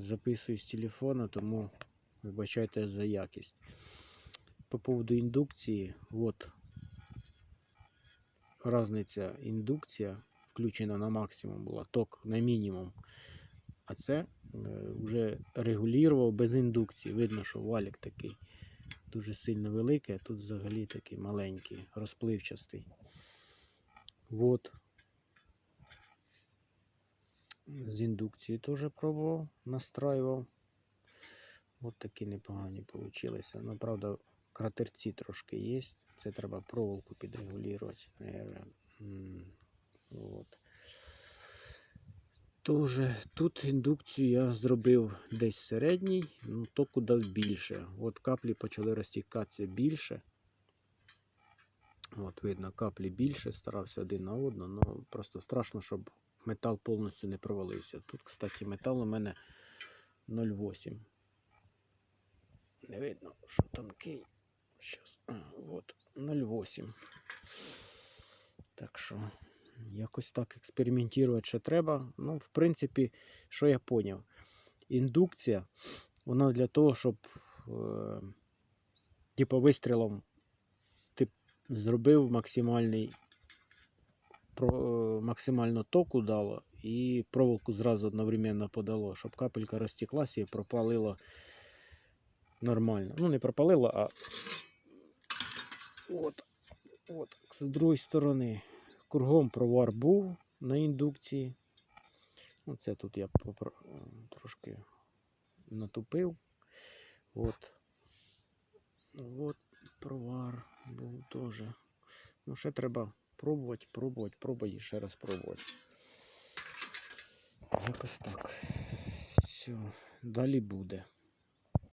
записую з телефона, тому вибачайте за якість. По поводу індукції, от різниця індукція включена на максимум була, ток на мінімум. А це вже регулював без індукції. Видно, що валік такий дуже сильно великий, а тут взагалі такий маленький, розпливчастий. Вот. З індукції теж пробував, настраював. От такі непогані вийшли. Ну, правда, кратерці трошки є. Це треба проволоку підрегулювати. От. Тоже тут індукцію я зробив десь середній, ну току дав більше. От каплі почали розтікатися більше. От видно, каплі більше, старався один на одну, ну просто страшно, щоб метал повністю не провалився. Тут, кстати, метал у мене 0,8. Не видно, що тонкий. Щас. А, от 0,8. Так що, якось так експериментувати ще треба. Ну, в принципі, що я поняв? Індукція, вона для того, щоб е, типу вистрілом ти зробив максимальний максимально току дало і проволоку зразу одновременно подало, щоб капелька розтеклася і пропалила нормально. Ну, не пропалила, а от, от, з другої сторони. Кругом провар був на індукції. Оце тут я попро... трошки натупив. От. От провар був теж. Ну, ще треба пробувати, пробувати, пробувати і ще раз пробувати. Якось так. Все, далі буде.